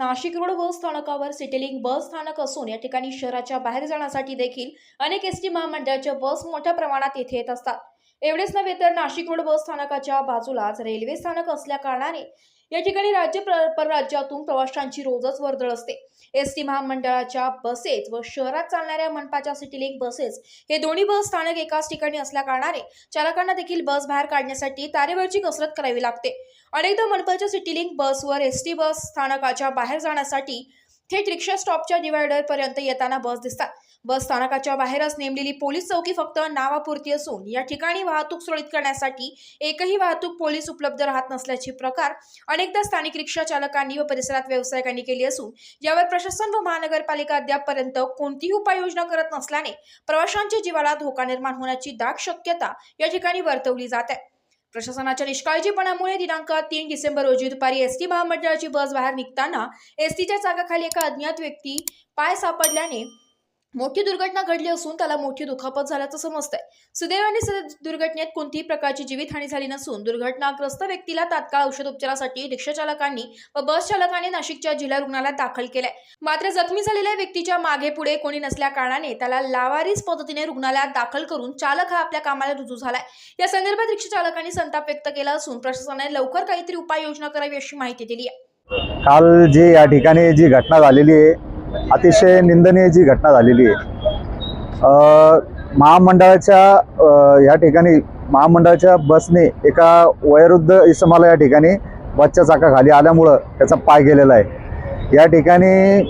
Nashik road bus स्थानकावर सिटीलिंग बस स्थानक असून या ठिकाणी शहराच्या बाहेर जाण्यासाठी देखील अनेक एस टी महामंडळाच्या बस मोठ्या प्रमाणात येथे येत असतात. एवढेच नव्हे तर नाशिक रोड बस स्थानकाच्या बाजूलाच रेल्वे स्थानक असल्या कारणाने या ठिकाणी राज्य प्र- परराज्यातून प्रवाशांची रोजच वर्दळ असते. एस टी महामंडळाच्या बसेस व शहरात चालणाऱ्या मनपाच्या सिटिलिंग बसेस हे दोन्ही बस स्थानक एकाच ठिकाणी असल्या कारणाने चालकांना देखील बस बाहेर काढण्यासाठी तारेवरची कसरत करावी लागते. अनेकदा मनपाच्या सिटिलिंग बसवर एस टी बस स्थानकाच्या बाहेर जाण्यासाठी थेट रिक्षा स्टॉपच्या डिव्हायडरपर्यंत येताना बस दिसतात. बस स्थानकाच्या बाहेरच नेमलेली पोलीस चौकी फक्त नावापुरती असून या ठिकाणी वाहतूक सुरळीत करण्यासाठी एकही वाहतूक पोलीस उपलब्ध राहत नसल्याचे प्रकार अनेकदा स्थानिक रिक्षा चालकांनी व परिसरात व्यावसायिकांनी केली असून यावर प्रशासन व महानगरपालिका अद्यापपर्यंत कोणतीही उपाययोजना करत नसल्याने प्रवाशांच्या जीवाला धोका निर्माण होण्याची दाट शक्यता या ठिकाणी वर्तवली जात आहे. प्रशासनाच्या निष्काळजीपणामुळे दिनांक तीन डिसेंबर रोजी दुपारी एस टी महामंडळाची बस बाहेर निघताना एस टीच्या चाकाखाली एका अज्ञात व्यक्ती पाय सापडल्याने मोठी दुर्घटना घडली असून त्याला मोठी दुखापत झाल्याचं समजतंय. सुदैवाने दुर्घटनेत कोणतीही प्रकारची जीवितहानी झाली नसून दुर्घटनाग्रस्त व्यक्तीला तात्काळ औषधोपचारासाठी रिक्षा चालकांनी व बस चालकाने नाशिकच्या जिल्हा रुग्णालयात दाखल केलंय. मात्र जखमी झालेल्या व्यक्तीच्या मागे पुढे कोणी नसल्या कारणाने त्याला लावारीस पद्धतीने रुग्णालयात दाखल करून चालक हा आपल्या कामाला रुजू झालाय. या संदर्भात रिक्षा चालकांनी संताप व्यक्त केला असून प्रशासनाने लवकर काहीतरी उपाययोजना करावी अशी माहिती दिली आहे. काल जी या ठिकाणी जी घटना झालेली आहे अतिशय निंदनीय जी घटना झालेली आहे. महामंडळाच्या या ठिकाणी महामंडळाच्या बसने एका वयोवृद्ध इसमाला या ठिकाणी बसच्या चाकाखाली आल्यामुळं त्याचा पाय गेलेला आहे. या ठिकाणी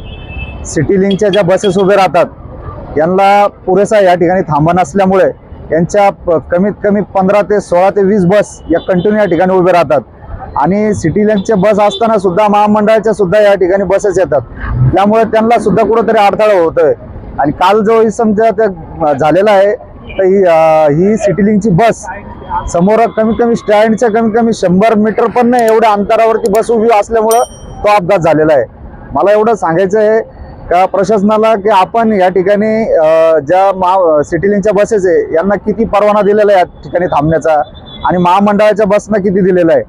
सिटी लिंकच्या ज्या बसेस उभे राहतात यांना पुरेसा या ठिकाणी थांबा नसल्यामुळे यांच्या प- कमीत कमी पंधरा ते सोळा ते वीस बस या कंटिन्यू या ठिकाणी उभे राहतात. आणि सिटी लिंकच्या बस असताना सुद्धा महामंडळाच्या सुद्धा या ठिकाणी बसेस येतात. त्यामुळे त्यांना सुद्धा कुठंतरी अडथळा होतोय. आणि काल जो समजा त्या झालेला आहे तर ही ही सिटी लिंकची बस समोर कमीत कमी स्टँडच्या कमीत कमी शंभर मीटर पण नाही एवढ्या अंतरावरती बस उभी असल्यामुळं तो अपघात झालेला आहे. मला एवढं सांगायचं आहे का प्रशासनाला की आपण या ठिकाणी ज्या महा सिटी लिंकच्या बसेस आहे यांना किती परवाना दिलेला आहे या ठिकाणी थांबण्याचा? आणि महामंडळाच्या बसना किती दिलेला आहे?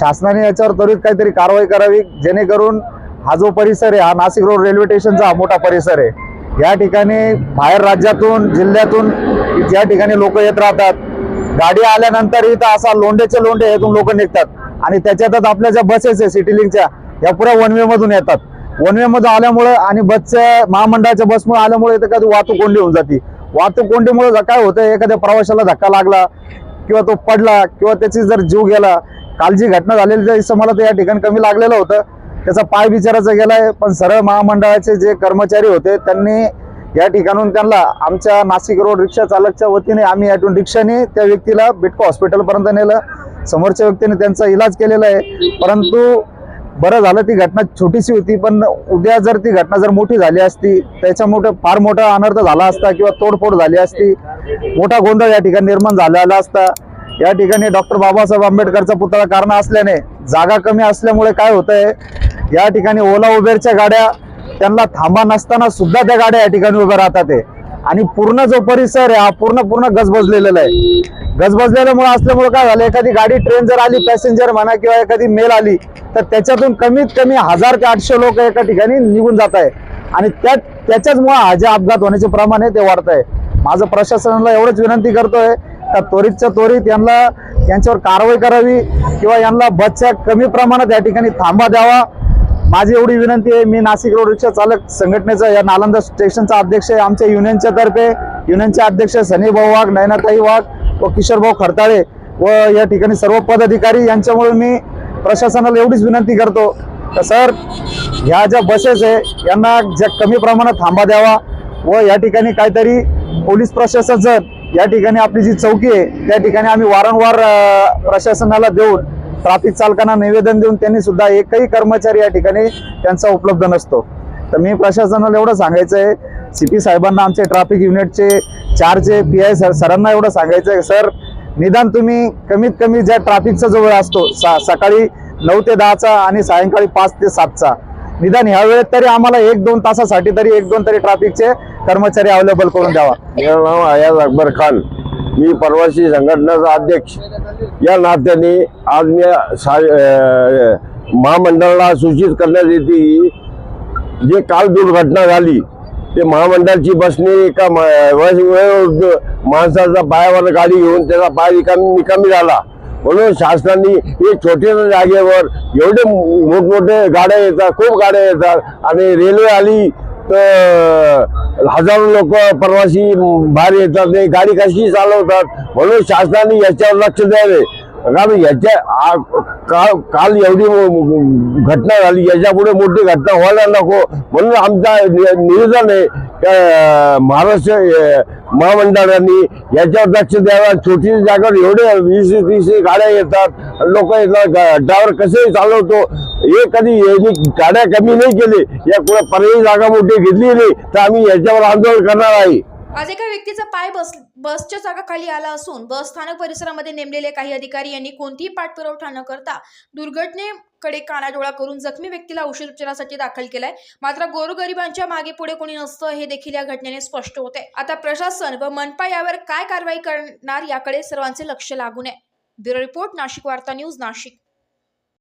शासनाने याच्यावर त्वरित काहीतरी कारवाई करावी जेणेकरून हा जो परिसर आहे हा नाशिक रोड रेल्वे स्टेशनचा मोठा परिसर आहे. या ठिकाणी बाहेर राज्यातून जिल्ह्यातून या ठिकाणी लोक येत राहतात गाडी आल्यानंतर इथं असा लोंडेचे लोंढे येथून लोक निघतात. आणि त्याच्यातच आपल्या ज्या बसेस आहे सिटी लिंकच्या या पुऱ्या वनवे मधून येतात. वनवे मधून आल्यामुळं आणि बसच्या महामंडळाच्या बसमुळे आल्यामुळे इथं कधी वाहतूक कोंडी होऊन जाते. वाहतूक कोंडीमुळे काय होतं एखाद्या प्रवाशाला धक्का लागला किंवा तो पडला किंवा त्याची जर जीव गेला काल जी घटना झालेली त्या मला तर या ठिकाणी कमी लागलेलं होतं. त्याचा पाय विचारायचा गेलाय पण सरळ महामंडळाचे जे कर्मचारी होते त्यांनी या ठिकाणून त्यांना आमच्या नाशिक रोड रिक्षा चालकच्या वतीने आम्ही यातून रिक्षाने त्या व्यक्तीला बिटको हॉस्पिटलपर्यंत नेलं. समोरच्या व्यक्तीने त्यांचा इलाज केलेला आहे. परंतु बरं झालं ती घटना छोटीशी होती पण उद्या जर ती घटना जर मोठी झाली असती त्याच्या मोठं फार मोठा अनर्थ झाला असता किंवा तोडफोड झाली असती मोठा गोंधळ या ठिकाणी निर्माण झालेला असता या ठिकाणी डॉक्टर बाबासाहेब आंबेडकरचा पुतळा कारण असल्याने जागा कमी असल्यामुळे काय होतंय? या ठिकाणी ओला उबेरच्या गाड्या त्यांना थांबा नसताना सुद्धा त्या गाड्या या ठिकाणी उभ्या राहतात आणि पूर्ण जो परिसर आहे हा पूर्ण पूर्ण गजबजलेला आहे. गजबजलेल्यामुळे असल्यामुळे काय झालं? एखादी गाडी ट्रेन जर आली पॅसेंजर म्हणा किंवा एखादी मेल आली तर त्याच्यातून कमीत कमी हजार ते आठशे लोक एका ठिकाणी निघून जात आहे. आणि त्या त्याच्याचमुळे हा जे अपघात होण्याचे प्रमाण आहे ते वाढत आहे माझं प्रशासनाला एवढंच विनंती करतोय का त्वरितच्या त्वरित यांना यांच्यावर कारवाई करावी किंवा यांना बसच्या कमी प्रमाणात या ठिकाणी थांबा द्यावा. माझी एवढी विनंती आहे मी नाशिक रोड रिक्षा चालक संघटनेचा या नालंदा स्टेशनचा अध्यक्ष आहे आमच्या युनियनच्या तर्फे. युनियनचे अध्यक्ष सनी भाऊ वाघ नयनाताई वाघ व किशोर भाऊ खरताळे व या ठिकाणी सर्व पदाधिकारी यांच्यामुळे मी प्रशासनाला एवढीच विनंती करतो तर सर ह्या ज्या बसेस आहे यांना ज्या कमी प्रमाणात थांबा द्यावा व या ठिकाणी काहीतरी पोलीस प्रशासन जर या ठिकाणी आपली जी चौकी आहे त्या ठिकाणी आम्ही वारंवार प्रशासनाला देऊन ट्राफिक चालकांना निवेदन देऊन त्यांनी सुद्धा एकही कर्मचारी या ठिकाणी त्यांचा उपलब्ध नसतो. तर मी प्रशासनाला एवढं सांगायचं आहे सी पी साहेबांना आमचे ट्रॅफिक युनिटचे चारचे पी आय सर सरांना एवढं सांगायचं आहे सर निदान तुम्ही कमीत कमी ज्या ट्रॅफिकचा जो वेळ असतो सा सकाळी नऊ ते दहाचा आणि सायंकाळी पाच ते सातचा निदान ह्या वेळेत तरी आम्हाला एक दोन तासासाठी तरी एक दोन तरी ट्रॅफिकचे कर्मचारी अवेलेबल करून द्यावा. मेरा नाव अयाज अकबर खान. मी परवासी संघटनेचा अध्यक्ष. या नात्याने आज मी सा महामंडळाला सूचित करण्यात येते की जे काल दुर्घटना झाली ते महामंडळाची बसने एका मा- वय- वयोवृद्ध माणसाचा पायावर गाडी घेऊन त्याचा पाय निकामी निकामी झाला. म्हणून शासनाने हे छोट्या जागेवर एवढे मोठमोठे गाड्या येतात खूप गाड्या येतात आणि रेल्वे आली तर हजारो लोक प्रवासी बाहेर येतात आणि गाडी कशी चालवतात म्हणून शासनाने याच्यावर लक्ष द्यावे. कारण याच्या आ- काल काल एवढी घटना झाली याच्यापुढे मोठी घटना व्हायला नको. म्हणून आमचा निवेदन आहे त्या महाराष्ट्र महामंडळांनी महामंडळाने याच्यावर लक्ष द्यावा. छोटी जागेवर एवढे वीस तीस गाड्या येतात. लोक येतात ड्रायव्हर कसे चालवतो? हे कधी यांनी गाड्या कमी नाही केले. या कुठे पर्यायी जागा मोठी घेतली नाही तर आम्ही याच्यावर आंदोलन करणार आहे. आज एका व्यक्तीचा पाय बस बसच्या चाकाखाली आला असून बस स्थानक परिसरामध्ये नेमलेले काही अधिकारी यांनी कोणतीही पाठपुरवठा न करता दुर्घटनेकडे कानाडोळा करून जखमी व्यक्तीला औषध उपचारासाठी दाखल केलाय. मात्र गोरगरिबांच्या मागे पुढे कोणी नसतं हे देखील या घटनेने स्पष्ट होते. आता प्रशासन व मनपा यावर काय कारवाई करणार याकडे सर्वांचे लक्ष लागू नये ब्युरो रिपोर्ट नाशिक वार्ता न्यूज नाशिक.